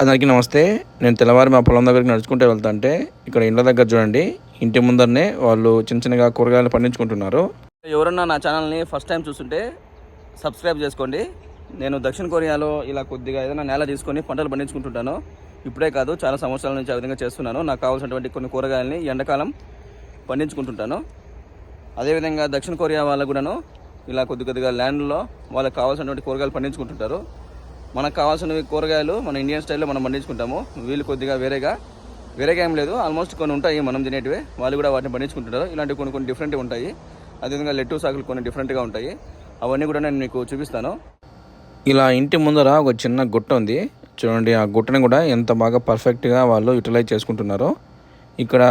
అందరికీ నమస్తే. నేను తెల్లవారి మా పొలం దగ్గరికి నడుచుకుంటూ వెళ్తాంటే ఇక్కడ ఇండ్ల దగ్గర చూడండి. ఇంటి ముందరనే వాళ్ళు చిన్న చిన్నగా కూరగాయలు పండించుకుంటున్నారు. ఎవరన్నా నా ఛానల్ని ఫస్ట్ టైం చూస్తుంటే సబ్స్క్రైబ్ చేసుకోండి. నేను దక్షిణ కొరియాలో ఇలా కొద్దిగా ఏదైనా నేల తీసుకొని పంటలు పండించుకుంటుంటాను. ఇప్పుడే కాదు చాలా సంవత్సరాల నుంచి ఆ విధంగా చేస్తున్నాను. నాకు కావాల్సినటువంటి కొన్ని కూరగాయలని ఎండాకాలం పండించుకుంటుంటాను. అదేవిధంగా దక్షిణ కొరియా వాళ్ళు కూడాను ఇలా కొద్ది కొద్దిగా ల్యాండ్లో వాళ్ళకి కావాల్సినటువంటి కూరగాయలు పండించుకుంటుంటారు. మనకు కావాల్సినవి కూరగాయలు మన ఇండియన్ స్టైల్లో మనం పండించుకుంటాము. వీళ్ళు కొద్దిగా వేరేగా. వేరేగా ఏం లేదు. ఆల్మోస్ట్ కొన్ని ఉంటాయి మనం తినేటివి. వాళ్ళు కూడా వాటిని పండించుకుంటుంటారు ఇలాంటివి కొన్ని కొన్ని డిఫరెంట్గా ఉంటాయి. అదేవిధంగా లెట్టు సాకులు కొన్ని డిఫరెంట్గా ఉంటాయి. అవన్నీ కూడా నేను మీకు చూపిస్తాను. ఇలా ఇంటి ముందర ఒక చిన్న గుట్ట ఉంది. చూడండి ఆ గుట్టని కూడా ఎంత బాగా పర్ఫెక్ట్గా వాళ్ళు యూటిలైజ్ చేసుకుంటున్నారో. ఇక్కడ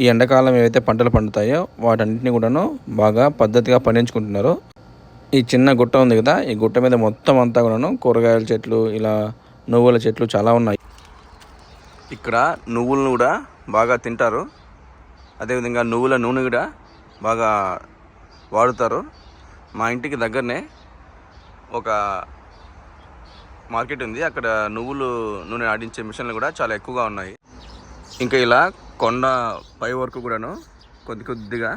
ఈ ఎండాకాలం ఏవైతే పంటలు పండుతాయో వాటన్నిటిని కూడాను బాగా పద్ధతిగా పండించుకుంటున్నారు. ఈ చిన్న గుట్ట ఉంది కదా ఈ గుట్ట మీద మొత్తం అంతా కూడాను కూరగాయల చెట్లు ఇలా నువ్వుల చెట్లు చాలా ఉన్నాయి. ఇక్కడ నువ్వులను కూడా బాగా తింటారు. అదేవిధంగా నువ్వుల నూనె కూడా బాగా వాడుతారు. మా ఇంటికి దగ్గరనే ఒక మార్కెట్ ఉంది. అక్కడ నువ్వులు నూనె ఆడించే మిషన్లు కూడా చాలా ఎక్కువగా ఉన్నాయి. ఇంకా ఇలా కొండ పై వరకు కూడాను కొద్ది కొద్దిగా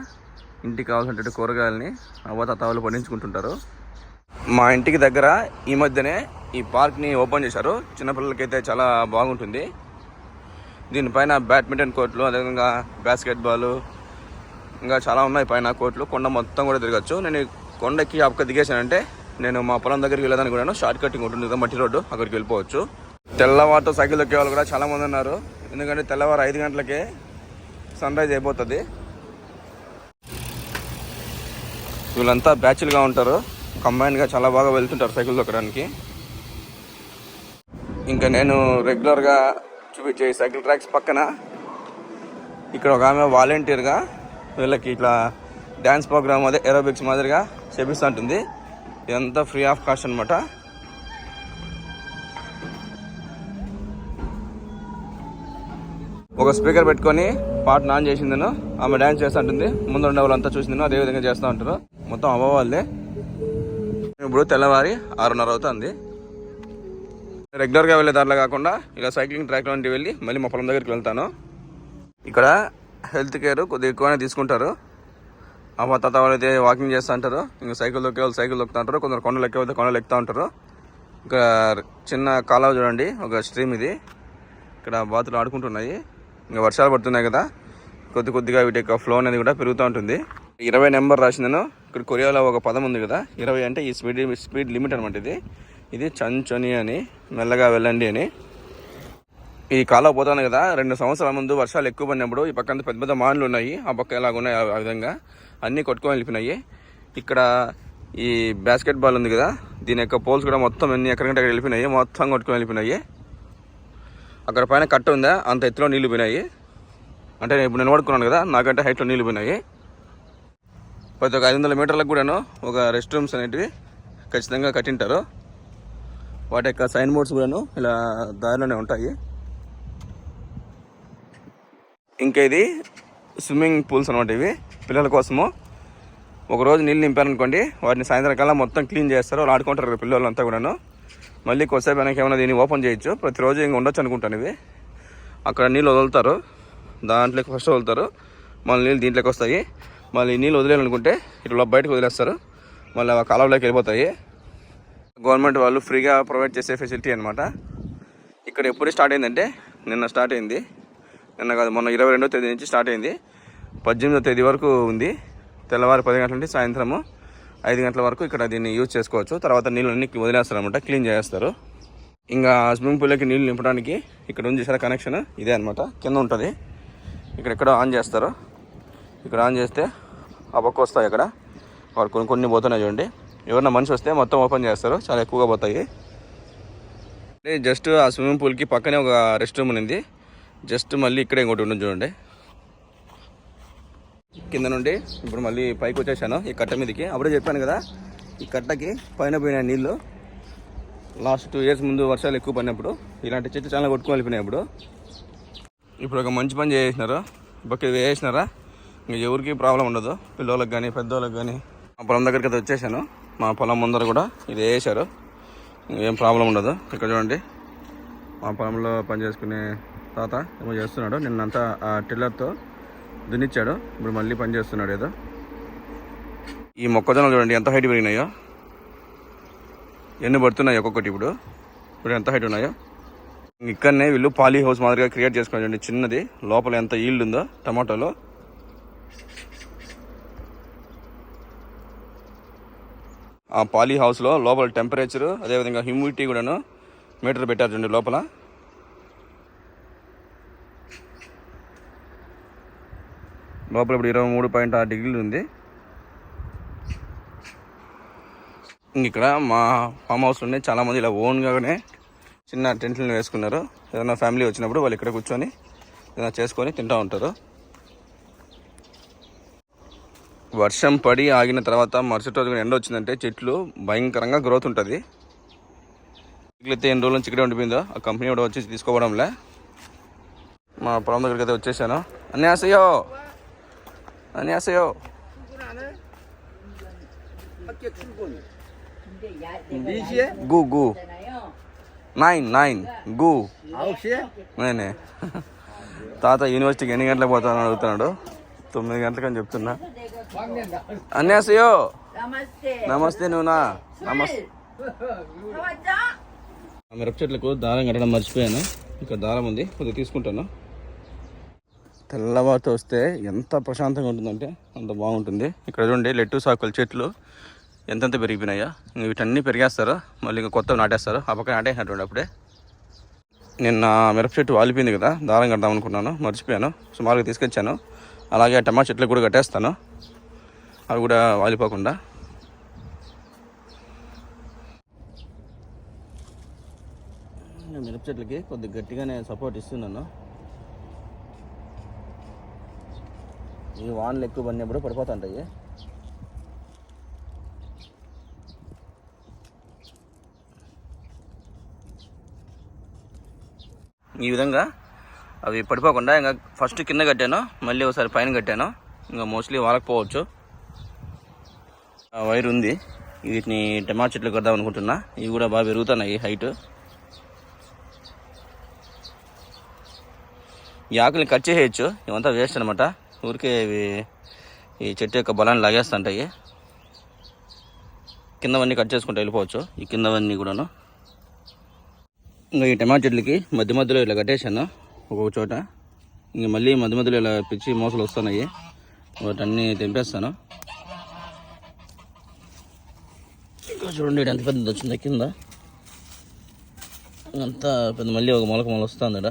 ఇంటికి కావాల్సినటువంటి కూరగాయలని అవ్వతాతావులు పండించుకుంటుంటారు. మా ఇంటికి దగ్గర ఈ మధ్యనే ఈ పార్క్ని ఓపెన్ చేశారు. చిన్నపిల్లలకైతే చాలా బాగుంటుంది. దీనిపైన బ్యాడ్మింటన్ కోర్టులు అదేవిధంగా బాస్కెట్బాలు ఇంకా చాలా ఉన్నాయి పైన కోర్టులు. కొండ మొత్తం కూడా తిరగచ్చు. నేను కొండకి అక్క దిగేసానంటే నేను మా పొలం దగ్గరికి వెళ్ళడానికి కూడా షార్ట్ కటింగ్ ఉంటుంది కదా మట్టి రోడ్డు అక్కడికి వెళ్ళిపోవచ్చు. తెల్లవారితో సైకిల్ దొక్కే వాళ్ళు కూడా చాలామంది ఉన్నారు. ఎందుకంటే తెల్లవారు ఐదు గంటలకే సన్ రైజ్ అయిపోతుంది. వీళ్ళంతా బ్యాచ్లుగా ఉంటారు. కంబైన్గా చాలా బాగా వెళ్తుంటారు సైకిల్ దొక్కడానికి. ఇంకా నేను రెగ్యులర్గా చూపించే సైకిల్ ట్రాక్స్ పక్కన ఇక్కడ ఒక ఆమె వాలంటీర్గా వీళ్ళకి ఇట్లా డ్యాన్స్ ప్రోగ్రామ్ అదే ఏరోబిక్స్ మాదిరిగా చేపిస్తూ ఉంటుంది ఇదంతా ఫ్రీ ఆఫ్ కాస్ట్ అనమాట ఒక స్పీకర్ పెట్టుకొని పాటను ఆన్ చేసిందను. ఆమె డ్యాన్స్ చేస్తూ ఉంటుంది ముందు ఉండే వాళ్ళంతా చూసిందను. అదే విధంగా చేస్తూ ఉంటారు. మొత్తం అవ్వ వాళ్ళే. ఇప్పుడు తెల్లవారి ఆరున్నర అవుతుంది. రెగ్యులర్గా వెళ్ళే దారిలో కాకుండా ఇలా సైక్లింగ్ ట్రాక్ లాంటివి వెళ్ళి మళ్ళీ మా పొలం దగ్గరికి వెళ్తాను. ఇక్కడ హెల్త్ కేర్ కొద్దిగా ఎక్కువనే తీసుకుంటారు. అమ్మ తాత వాళ్ళైతే అయితే వాకింగ్ చేస్తూ ఉంటారు ఇంకా సైకిల్ దొక్కే వాళ్ళు సైకిల్ దొక్కుతూ ఉంటారు కొందరు కొండలు ఎక్కే వాళ్ళు కొండలు ఎక్కుతూ ఉంటారు ఇంకా చిన్న కాలువ చూడండి ఒక స్ట్రీమ్ ఇది. ఇక్కడ బాతులు ఆడుకుంటున్నాయి. ఇంకా వర్షాలు పడుతున్నాయి కదా. కొద్ది కొద్దిగా వీటి యొక్క ఫ్లో అనేది కూడా పెరుగుతూ ఉంటుంది. ఇరవై నెంబర్ రాసిందను ఇక్కడ కొరియాలో ఒక పదం ఉంది కదా ఇరవై అంటే ఈ స్పీడ్ స్పీడ్ లిమిట్ అనమాట ఇది. ఇది చంచని అని మెల్లగా వెళ్ళండి అని. ఈ కాలువ పోతాను కదా రెండు సంవత్సరాల ముందు వర్షాలు ఎక్కువ పడినప్పుడు ఈ పక్కన పెద్ద పెద్ద మాన్లు ఉన్నాయి ఆ పక్క ఎలాగున్నాయి ఆ విధంగా. అన్నీ కొట్టుకొని వెళ్ళిపోయినాయి. ఇక్కడ ఈ బాస్కెట్ బాల్ ఉంది కదా దీని యొక్క పోల్స్ కూడా మొత్తం ఎన్ని ఎక్కడికంటే అక్కడ వెళ్ళిపోయినాయి మొత్తం కొట్టుకొని వెళ్ళిపోయినాయి. అక్కడ పైన కట్ట ఉందా అంత ఎత్తులో నీళ్ళు పోయినాయి. అంటే ఇప్పుడు నేను కదా నాకంటే హైట్లో నీళ్ళు పోయినాయి. ప్రతి ఒక ఐదు వందల మీటర్లకు కూడాను ఒక రెస్ట్ రూమ్స్ అనేటివి ఖచ్చితంగా కట్టింటారు. వాటి యొక్క సైన్ బోర్డ్స్ కూడాను ఇలా దారిలోనే ఉంటాయి. ఇంకా ఇది స్విమ్మింగ్ పూల్స్ అనమాట ఇవి. పిల్లల కోసము ఒకరోజు నీళ్ళు నింపారనుకోండి వాటిని సాయంత్రం కల్లా మొత్తం క్లీన్ చేస్తారు వాళ్ళు ఆడుకుంటారు పిల్లలంతా కూడాను. మళ్ళీ కొద్దిసేపు వెనక ఏమైనా దీన్ని ఓపెన్ చేయొచ్చు. ప్రతిరోజు ఇంకా ఉండొచ్చు అనుకుంటాను ఇవి. అక్కడ నీళ్ళు వదులుతారు దాంట్లోకి ఫస్ట్ వదులుతారు మళ్ళీ నీళ్ళు దీంట్లోకి వస్తాయి. మళ్ళీ నీళ్ళు వదిలేయాలనుకుంటే ఇట్లా బయటకు వదిలేస్తారు. మళ్ళీ ఆ కాలంలోకి వెళ్ళిపోతాయి. గవర్నమెంట్ వాళ్ళు ఫ్రీగా ప్రొవైడ్ చేసే ఫెసిలిటీ అనమాట ఇక్కడ ఎప్పుడు స్టార్ట్ అయిందంటే నిన్న స్టార్ట్ అయింది. నిన్న కాదు మొన్న ఇరవై రెండో తేదీ నుంచి స్టార్ట్ అయింది. పద్దెనిమిదో తేదీ వరకు ఉంది. తెల్లవారు పది గంటల నుండి సాయంత్రము ఐదు గంటల వరకు ఇక్కడ దీన్ని యూజ్ చేసుకోవచ్చు. తర్వాత నీళ్ళన్నీ వదిలేస్తారు అనమాట క్లీన్ చేస్తారు ఇంకా స్విమ్మింగ్ పూల్లోకి నీళ్ళు నింపడానికి ఇక్కడ ఉంది సార్ కనెక్షన్ ఇదే అనమాట కింద ఉంటుంది. ఇక్కడ ఎక్కడో ఆన్ చేస్తారు. ఇక్కడ ఆన్ చేస్తే ఆ పక్క వస్తాయి అక్కడ. వాడు కొన్ని కొన్ని పోతున్నాయి చూడండి. ఎవరన్నా మనిషి వస్తే మొత్తం ఓపెన్ చేస్తారు. చాలా ఎక్కువగా పోతాయి. జస్ట్ ఆ స్విమ్మింగ్ పూల్కి పక్కనే ఒక రెస్ట్ రూమ్ ఉంది. జస్ట్ మళ్ళీ ఇక్కడే ఇంకోటి ఉంటుంది చూడండి. కింద నుండి ఇప్పుడు మళ్ళీ పైకి వచ్చేసాను ఈ కట్ట మీదకి. అప్పుడే చెప్పాను కదా ఈ కట్టకి పైన పోయిన నీళ్ళు. లాస్ట్ టూ ఇయర్స్ ముందు వర్షాలు ఎక్కువ పడినప్పుడు ఇలాంటి చెట్లు చాలా కొట్టుకొని వెళ్ళిపోయినాయి ఇప్పుడు. ఇప్పుడు ఒక మంచి పని చేసినారు? బకెట్ వేసినారా? ఎవరికి ప్రాబ్లం ఉండదు. పిల్లలకు కానీ పెద్దవాళ్ళకి కానీ మా పొలం దగ్గరికి అయితే వచ్చేసాను. మా పొలం ముందర కూడా ఇది వేసారు ఏం ప్రాబ్లం ఉండదు. ఇక్కడ చూడండి. మా పొలంలో పని చేసుకునే తాత ఏమో చేస్తున్నాడు. నిన్నంతా ఆ టిల్లర్తో దున్నిచ్చాడు. ఇప్పుడు మళ్ళీ పని చేస్తున్నాడు ఏదో. ఈ మొక్కజొన్నలు చూడండి ఎంత హైట్ పెరిగినాయో. ఎన్ని పడుతున్నాయి ఒక్కొక్కటి ఇప్పుడు. ఇప్పుడు ఎంత హైట్ ఉన్నాయో. ఇక్కడనే వీళ్ళు పాలీ హౌస్ మాదిరిగా క్రియేట్ చేసుకుని చూడండి చిన్నది. లోపల ఎంత ఈల్డ్ ఉందో టమాటోలో. ఆ పాలీ హౌస్లో లోపల టెంపరేచర్ అదేవిధంగా హ్యూమిడిటీ కూడాను మీటర్ పెట్టారు చూడండి లోపల. లోపల ఇప్పుడు ఇరవై మూడు పాయింట్ ఆరు డిగ్రీలు ఉంది. ఇక్కడ మా ఫామ్ హౌస్లోనే చాలామంది ఇలా ఓన్గానే చిన్న టెంట్లను వేసుకున్నారు. ఏదైనా ఫ్యామిలీ వచ్చినప్పుడు వాళ్ళు ఇక్కడ కూర్చొని ఏదైనా చేసుకొని తింటూ ఉంటారు. వర్షం పడి ఆగిన తర్వాత మరుసటి రోజు ఎండ వచ్చిందంటే చెట్లు భయంకరంగా గ్రోత్ ఉంటుంది. అయితే ఎన్ని రోజుల నుంచి ఇక్కడే ఉండిపోయిందో ఆ కంపెనీ కూడా వచ్చి తీసుకోవడంలే. మా పొలం దగ్గరికి అయితే వచ్చేసాను. అన్యాసయో అన్యాసయో గు గు. నైన్ నైన్ గు. నేనే. తాత యూనివర్సిటీకి ఎన్ని గంటలకు పోతానని అడుగుతున్నాడు? తొమ్మిది గంటలకు అని చెప్తున్నా. అన్యాసయో నమస్తే. నువ్వునా? నమస్తే. మిరప చెట్లకు దారం కట్టడం మర్చిపోయాను. ఇక్కడ దారం ఉంది కొద్దిగా తీసుకుంటాను. తెల్లవారితో వస్తే ఎంత ప్రశాంతంగా ఉంటుందంటే అంత బాగుంటుంది. ఇక్కడ చూడండి లెట్టు సాకుల చెట్లు ఎంతెంత పెరిగిపోయినాయో? వీటన్నీ పెరిగేస్తారు? మళ్ళీ ఇంకా కొత్తవి నాటేస్తారు? ఆ పక్కన నాటేసినటువంటి అప్పుడే. నిన్న మిరప చెట్టు వాలిపోయింది కదా దారం కడదాం అనుకున్నాను మర్చిపోయాను. సుమారుగా తీసుకొచ్చాను. అలాగే ఆ టమాటా చెట్లకు కూడా కట్టేస్తాను. అవి కూడా వాలిపోకుండా. నేను మిరప చెట్లకి కొద్దిగా గట్టిగానే సపోర్ట్ ఇస్తున్నాను. ఈ వానలు ఎక్కువ పడినప్పుడు పడిపోతుంటాయి. ఈ విధంగా అవి పడిపోకుండా ఇంకా ఫస్ట్ కింద కట్టాను మళ్ళీ ఒకసారి పైన కట్టాను. ఇంకా మోస్ట్లీ వాలకపోవచ్చు వైర్ ఉంది. వీటిని టమాటా చెట్లు కడదాం అనుకుంటున్నా. ఇవి కూడా బాగా పెరుగుతున్నాయి హైట్. ఈ ఆకుల్ని కట్ చేసేయచ్చు ఇవంతా వేస్ట్ అనమాట ఊరికే ఇవి ఈ చెట్టు యొక్క బలాన్ని లాగేస్తుంటాయి. కిందవన్నీ కట్ చేసుకుంటూ వెళ్ళిపోవచ్చు. ఈ కిందవన్నీ కూడాను. ఇంకా ఈ టమాటా చెట్లకి మధ్య మధ్యలో ఇలా కట్టేశాను. ఒక్కొక్క చోట. ఇంక మళ్ళీ మధ్య మధ్యలో ఇలా పిచ్చి మోసలు వస్తున్నాయి. వాటన్నీ తెంపేస్తాను ఇంకా చూడండి ఎంత పెద్ద వచ్చింది కింద. అంతా పెద్ద మళ్ళీ ఒక మొలక మొల వస్తుంది ఇక్కడ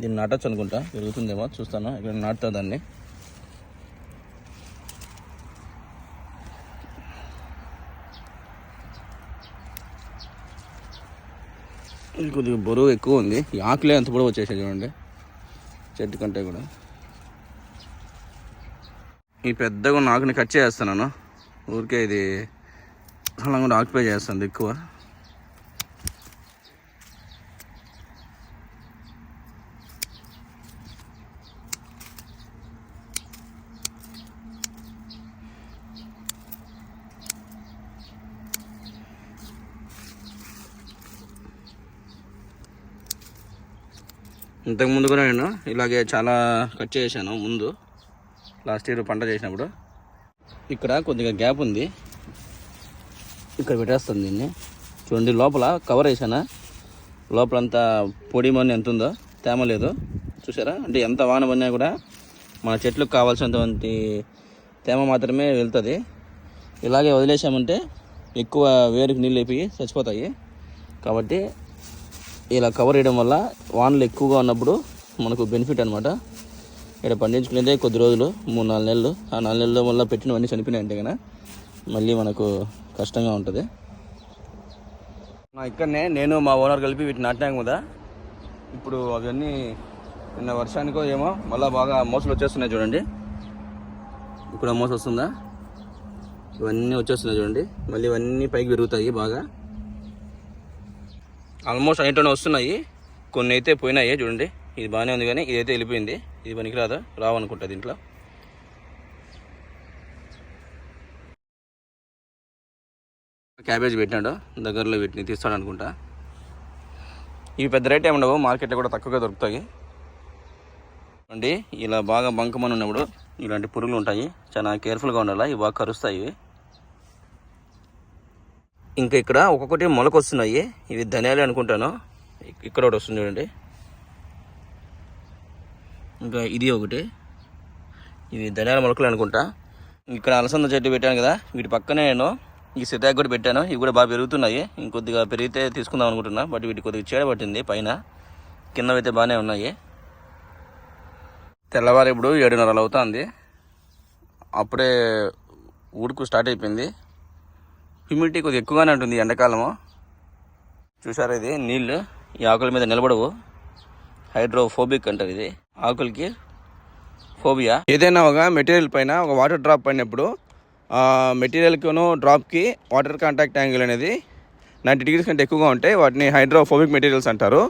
దీన్ని నాటచ్చు అనుకుంటా పెరుగుతుందేమో చూస్తాను ఇక్కడ నాటుతా దాన్ని. కొద్దిగా బరువు ఎక్కువ ఉంది. ఈ ఆకులే అంత పొడవు వచ్చేసాయి చూడండి చెట్టు కంటే కూడా. ఈ పెద్దగా ఉన్న ఆకుని కట్ చేస్తున్నాను ఊరికే ఇది అలా కూడా ఆక్యుపై చేస్తుంది ఎక్కువ. ఇంతకుముందు కూడా నేను ఇలాగే చాలా కట్ చేశాను ముందు. లాస్ట్ ఇయర్ పంట చేసినప్పుడు. ఇక్కడ కొద్దిగా గ్యాప్ ఉంది. ఇక్కడ పెట్టేస్తాను దీన్ని. చూడండి లోపల కవర్ వేసానా లోపలంతా పొడి మొన్న ఎంత ఉందో తేమ లేదు. చూసారా? అంటే ఎంత వాన పడినా కూడా మన చెట్లకు కావాల్సినటువంటి తేమ మాత్రమే వెళ్తుంది. ఇలాగే వదిలేసామంటే ఎక్కువ వేరుకి నీళ్ళు అయిపోయి చచ్చిపోతాయి. కాబట్టి ఇలా కవర్ వేయడం వల్ల వానలు ఎక్కువగా ఉన్నప్పుడు మనకు బెనిఫిట్ అనమాట ఇక్కడ పండించుకునేదే కొద్ది రోజులు మూడు నాలుగు నెలలు. ఆ నాలుగు నెలల వల్ల పెట్టినవన్నీ చనిపోయినాయి అంటే కనుక మళ్ళీ మనకు కష్టంగా ఉంటుంది. నా ఇక్కడనే నేను మా ఓనర్ కలిపి వీటిని నాటినాం కదా. ఇప్పుడు అవన్నీ నిన్న వర్షానికో ఏమో మళ్ళీ బాగా మోసలు వచ్చేస్తున్నాయి చూడండి. ఇప్పుడు మోస వస్తుందా? ఇవన్నీ వచ్చేస్తున్నాయి చూడండి. మళ్ళీ ఇవన్నీ పైకి పెరుగుతాయి బాగా. ఆల్మోస్ట్ అన్నింటిలోనే వస్తున్నాయి. కొన్ని అయితే పోయినాయి చూడండి. ఇది బాగానే ఉంది కానీ ఇదైతే వెళ్ళిపోయింది. ఇది పనికిరాదు? రావనుకుంటా దీంట్లో. క్యాబేజ్ పెట్టినాడు దగ్గరలో వీటిని తీస్తాడు అనుకుంటా. ఇవి పెద్ద రేట్ ఏమి ఉండవు మార్కెట్లో కూడా తక్కువగా దొరుకుతాయి. అండి ఇలా బాగా బంకమని ఉన్నప్పుడు ఇలాంటి పురుగులు ఉంటాయి. చాలా కేర్ఫుల్గా ఉండాలి ఇవి బాగా కరుస్తాయి ఇంకా ఇక్కడ ఒక్కొక్కటి మొలక వస్తున్నాయి. ఇవి ధనియాలు అనుకుంటాను. ఇక్కడ ఒకటి వస్తుంది చూడండి. ఇంకా ఇది ఒకటి. ఇవి ధనియాల మొలకలు అనుకుంటా. ఇక్కడ అలసంద చెట్టు పెట్టాను కదా వీటి పక్కనే నేను ఈ సీతాకు కూడా పెట్టాను. ఇవి కూడా బాగా పెరుగుతున్నాయి. ఇంకొద్దిగా పెరిగితే తీసుకుందాం అనుకుంటున్నా. బట్ వీటి కొద్దిగా చీడ పట్టింది పైన. కింద అయితే బాగానే ఉన్నాయి. తెల్లవారు ఇప్పుడు ఏడున్నరలు అవుతుంది. అప్పుడే ఉడుకు స్టార్ట్ అయిపోయింది. హ్యూమిడిటీ కొద్దిగా ఎక్కువగానే ఉంటుంది ఈ ఎండాకాలము. చూసారా ఇది? నీళ్ళు ఈ ఆకుల మీద నిలబడవు. హైడ్రోఫోబిక్ అంటారు ఇది. ఆకులకి ఫోబియా. ఏదైనా ఒక మెటీరియల్ పైన ఒక వాటర్ డ్రాప్ పడినప్పుడు మెటీరియల్కును డ్రాప్కి వాటర్ కాంటాక్ట్ యాంగిల్ అనేది నైంటీ డిగ్రీస్ కంటే ఎక్కువగా ఉంటే వాటిని హైడ్రోఫోబిక్ మెటీరియల్స్ అంటారు.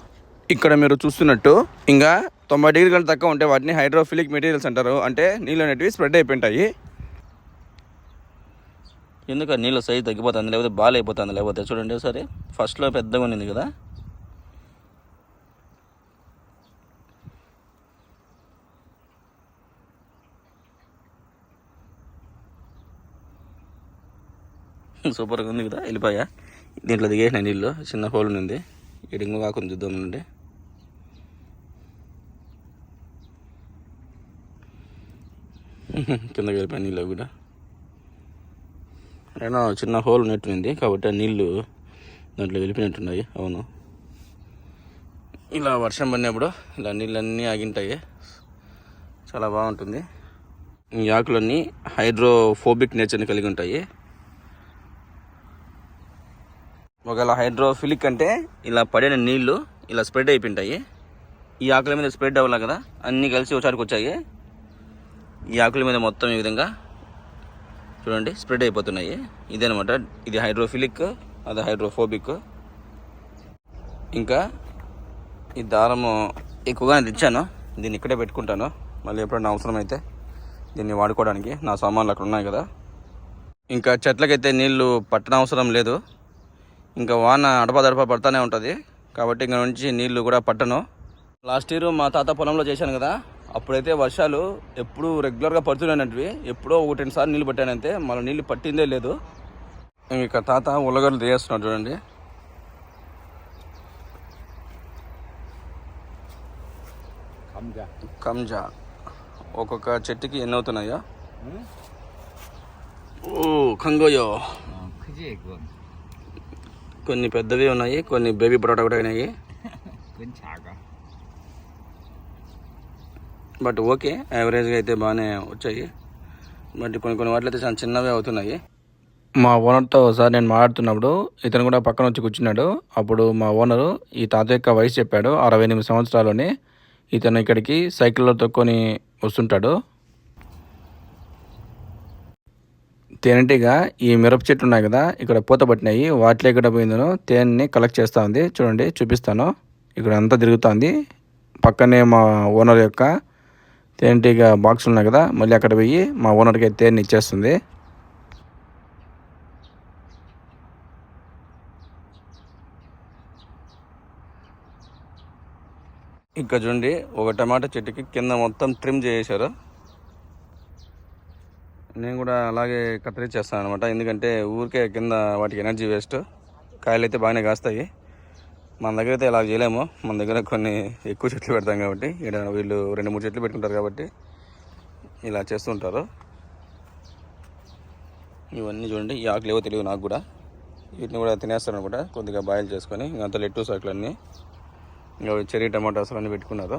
ఇక్కడ మీరు చూస్తున్నట్టు ఇంకా తొంభై డిగ్రీ కంటే తక్కువ ఉంటే వాటిని హైడ్రోఫిలిక్ మెటీరియల్స్ అంటారు. అంటే నీళ్ళు అనేటివి స్ప్రెడ్ అయిపోయింటాయి. ఎందుకు ఆ నీళ్ళ సైజు తగ్గిపోతుంది లేకపోతే బాల్ అయిపోతుంది లేకపోతే చూడండి ఒకసారి. ఫస్ట్లో పెద్దగా ఉంది కదా. సూపర్గా ఉంది కదా వెళ్ళిపోయా? దీంట్లో దిగేసిన నీళ్ళు చిన్న హోల్ ఉంది. ఇడింగు కాకుండా చూద్దాం నుండి కిందకి వెళ్ళిపోయి నీళ్ళు కూడా. అయినా చిన్న హోల్ ఉన్నట్టుంది కాబట్టి ఆ నీళ్ళు దాంట్లో వెళ్ళిపోయినట్టున్నాయి. అవును. ఇలా వర్షం పడినప్పుడు ఇలా నీళ్ళన్నీ ఆగింటాయి. చాలా బాగుంటుంది. ఈ ఆకులన్నీ హైడ్రోఫోబిక్ నేచర్ని కలిగి ఉంటాయి. ఒకవేళ హైడ్రోఫిలిక్ అంటే ఇలా పడిన నీళ్ళు ఇలా స్ప్రెడ్ అయిపోయింటాయి. ఈ ఆకుల మీద స్ప్రెడ్ అవ్వాలి కదా? అన్నీ కలిసి ఒకసారికి వచ్చాయి. ఈ ఆకుల మీద మొత్తం ఈ విధంగా చూడండి స్ప్రెడ్ అయిపోతున్నాయి. ఇదేనమాట ఇది హైడ్రోఫిలిక్ అది హైడ్రోఫోబిక్. ఇంకా ఈ దారము ఎక్కువగా నేను తెచ్చాను. దీన్ని ఇక్కడే పెట్టుకుంటాను. మళ్ళీ ఎప్పుడైనా అవసరమైతే దీన్ని వాడుకోవడానికి నా సామాన్లు అక్కడ ఉన్నాయి కదా. ఇంకా చెట్లకైతే నీళ్ళు పట్టనవసరం అవసరం లేదు. ఇంకా వాన అడపదడప పడతానే ఉంటుంది. కాబట్టి ఇంక నుంచి నీళ్ళు కూడా పట్టను. లాస్ట్ ఇయర్ మా తాత పొలంలో చేశాను కదా అప్పుడైతే వర్షాలు ఎప్పుడు రెగ్యులర్గా పడుతున్నానంటివి ఎప్పుడో ఒకటి రెండు సార్లు నీళ్ళు పట్టానంతే మళ్ళీ నీళ్ళు పట్టిందే లేదు. ఇక తాత ఉల్లగడ్డలు తీయేస్తున్నాడు చూడండి. కంజా ఒక్కొక్క చెట్టుకి ఎన్ని అవుతున్నాయా? ఓ కంగోయో. కొన్ని పెద్దవి ఉన్నాయి కొన్ని బేబీ పొటాటో కూడా అయినాయి. బట్ ఓకే యావరేజ్గా అయితే బాగానే వచ్చాయి. బట్ కొన్ని కొన్ని వాటిలో అయితే చిన్నవి అవుతున్నాయి. మా ఓనర్తో ఒకసారి నేను మాట్లాడుతున్నప్పుడు ఇతను కూడా పక్కన వచ్చి కూర్చున్నాడు. అప్పుడు మా ఓనరు ఈ తాత యొక్క వయసు చెప్పాడు. అరవై ఎనిమిది సంవత్సరాలని ఇతను ఇక్కడికి సైకిల్లో తొక్కొని వస్తుంటాడు. తేనెటీగా ఈ మిరప చెట్లు ఉన్నాయి కదా ఇక్కడ పూత పట్టినాయి. వాటిలో ఎక్కడ పోయిందనో తేనెని కలెక్ట్ చేస్తూ ఉంది. చూడండి చూపిస్తాను. ఇక్కడ అంతా తిరుగుతుంది పక్కనే మా ఓనర్ యొక్క తేనెటీగ బాక్స్ ఉన్నాయి కదా మళ్ళీ అక్కడ పోయి మా ఓనర్కి తేనె ఇచ్చేస్తుంది. ఇక్కడ చూడండి ఒక టమాటా చెట్టుకి కింద మొత్తం ట్రిమ్ చేసేసారు నేను కూడా అలాగే కత్తిరించేస్తాను అనమాట ఎందుకంటే ఊరికే కింద వాటికి ఎనర్జీ వేస్ట్. కాయలు అయితే బాగానే కాస్తాయి. మన దగ్గర అయితే ఇలా చేయలేము. మన దగ్గర కొన్ని ఎక్కువ చెట్లు పెడతాం కాబట్టి ఇక్కడ వీళ్ళు రెండు మూడు చెట్లు పెట్టుకుంటారు కాబట్టి ఇలా చేస్తుంటారు. ఇవన్నీ చూడండి ఈ ఆకులు ఏవో తెలియదు నాకు కూడా. వీటిని కూడా తినేస్తారు అనుకుంటా కొద్దిగా బాయిల్ చేసుకొని అంత లెట్టు ఆకులన్నీ ఇంకా చెర్రీ టమాటాస్ అన్నీ పెట్టుకున్నారు.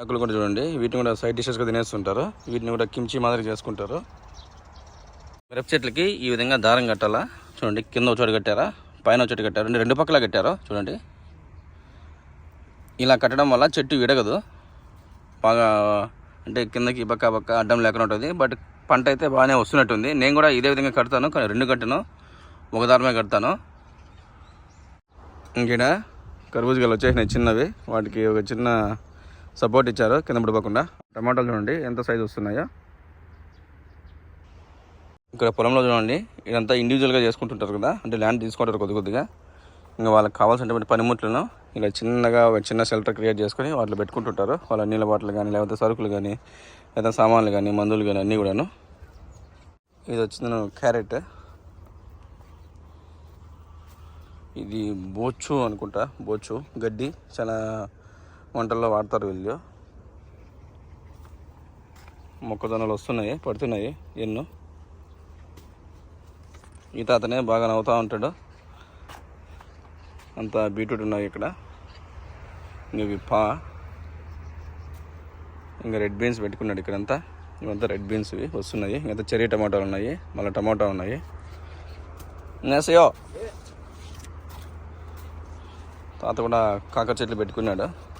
ఆకులు కూడా చూడండి. వీటిని కూడా సైడ్ డిషెస్గా తినేస్తుంటారు. వీటిని కూడా కిమ్చి మాదిరి చేసుకుంటారు. మిరప చెట్లకి ఈ విధంగా దారం కట్టాలా? చూడండి కింద ఒక చోటు కట్టారా? పైన ఒక చోటు కట్టారు. రెండు పక్కల కట్టారు. చూడండి. ఇలా కట్టడం వల్ల చెట్టు విడగదు. బాగా అంటే కిందకి పక్క పక్క అడ్డం లేకుండా ఉంటుంది. బట్ పంట అయితే బాగానే వస్తున్నట్టుంది. నేను కూడా ఇదే విధంగా కడతాను. కానీ రెండు కట్టను. ఒక దారమే కడతాను. ఇంకీడ కర్బూజకాయలు వచ్చేసినాయి చిన్నవి. వాటికి ఒక చిన్న సపోర్ట్ ఇచ్చారు కింద పడిపోకుండా. టమాటాలు చూడండి ఎంత సైజు వస్తున్నాయో. ఇక్కడ పొలంలో చూడండి ఇదంతా ఇండివిజువల్గా చేసుకుంటుంటారు కదా అంటే ల్యాండ్ తీసుకుంటారు కొద్ది కొద్దిగా. ఇంకా వాళ్ళకి కావాల్సినటువంటి పనిముట్లను ఇలా చిన్నగా చిన్న షెల్టర్ క్రియేట్ చేసుకొని వాటిలో పెట్టుకుంటుంటారు. వాళ్ళ నీళ్ళ బాటిల్ కానీ లేకపోతే సరుకులు కానీ లేదా సామాన్లు కానీ మందులు కానీ అన్నీ కూడాను. ఇది వచ్చింది క్యారెట్. ఇది బోచు అనుకుంటా బోచు గడ్డి చాలా వంటల్లో వాడతారు వీళ్ళు. మొక్కజొన్నలు వస్తున్నాయి పడుతున్నాయి ఎన్నో. ఈ తాతనే బాగా నవ్వుతూ ఉంటాడు. అంత బీట్రూట్ ఉన్నాయి ఇక్కడ. ఇవి పా. ఇంకా రెడ్ బీన్స్ పెట్టుకున్నాడు ఇక్కడంతా. ఇవంతా రెడ్ బీన్స్ ఇవి వస్తున్నాయి. ఇంకా చెరీ టమాటాలు ఉన్నాయి మళ్ళీ టమాటా ఉన్నాయి. నేసయో తాత కూడా కాకర చెట్లు పెట్టుకున్నాడు.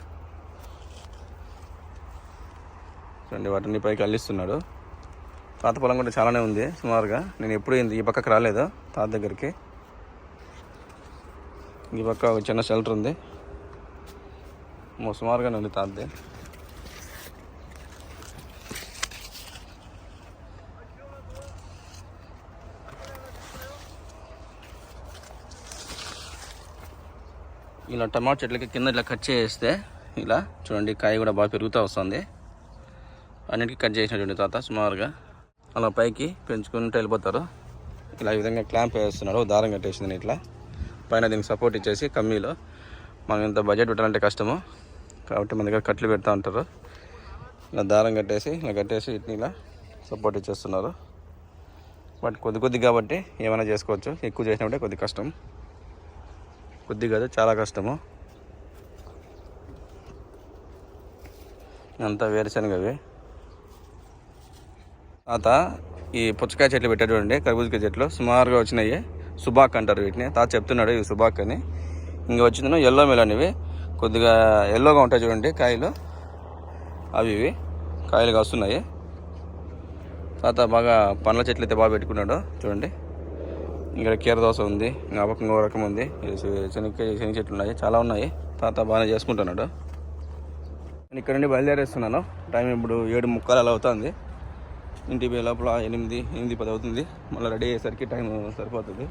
చూడండి వాటిని పైకి అల్లిస్తున్నాడు. తాత పొలం కూడా చాలానే ఉంది సుమారుగా. నేను ఎప్పుడు ఈ పక్కకు రాలేదు తాత దగ్గరికి. ఈ పక్క ఒక చిన్న షెల్టర్ ఉంది. మో సుమారుగానే ఉంది తాతది. ఇలా టమాటా చెట్లకి కింద ఇట్లా కట్ చేస్తే ఇలా చూడండి కాయ కూడా బాగా పెరుగుతూ వస్తుంది. అన్నిటికీ కట్ చేసినటువంటి తర్వాత సుమారుగా అలా పైకి పెంచుకుంటూ వెళ్ళిపోతారు. ఇలా ఈ విధంగా క్లాంప్ వేస్తున్నాడు దారం కట్టేసింది ఇట్లా. పైన దీనికి సపోర్ట్ ఇచ్చేసి కమ్మీలో మనం ఇంత బడ్జెట్ పెట్టాలంటే కష్టము. కాబట్టి మన దగ్గర కట్లు పెడతా ఉంటారు. ఇలా దారం కట్టేసి ఇలా కట్టేసి వీటిని ఇలా సపోర్ట్ ఇచ్చేస్తున్నారు. బట్ కొద్ది కొద్ది కాబట్టి ఏమైనా చేసుకోవచ్చు. ఎక్కువ చేసినప్పుడే కొద్ది కష్టం. కొద్ది కాదు చాలా కష్టము. అంతా వేరుశనగవి. తాత ఈ పుచ్చకాయ చెట్లు పెట్టాడు చూడండి కర్బూజకాయ చెట్లు. సుమారుగా వచ్చినాయి. సుబాక్ అంటారు వీటిని. తాత చెప్తున్నాడు ఇవి సుబాక్ అని. ఇంకా వచ్చింది ఎల్లో మెలన్ ఇవి. కొద్దిగా ఎల్లోగా ఉంటాయి చూడండి కాయలు. అవి ఇవి. కాయలు కాస్తున్నాయి. తాత బాగా పండ్ల చెట్లు అయితే బాగా పెట్టుకున్నాడు చూడండి. ఇక్కడ కీర దోశ ఉంది. ఇంకా ఆ ఇంకో రకం ఉంది. శనగ శనగ చెట్లు ఉన్నాయి. చాలా ఉన్నాయి. తాత బాగానే చేసుకుంటున్నాడు. నేను ఇక్కడ నుండి బయలుదేరేస్తున్నాను. టైం ఇప్పుడు ఏడు ముక్కలు అలా అవుతుంది. ఇంటికి పోయే లోపల ఎనిమిది ఎనిమిది పది అవుతుంది. మళ్ళీ రెడీ అయ్యేసరికి టైం సరిపోతుంది.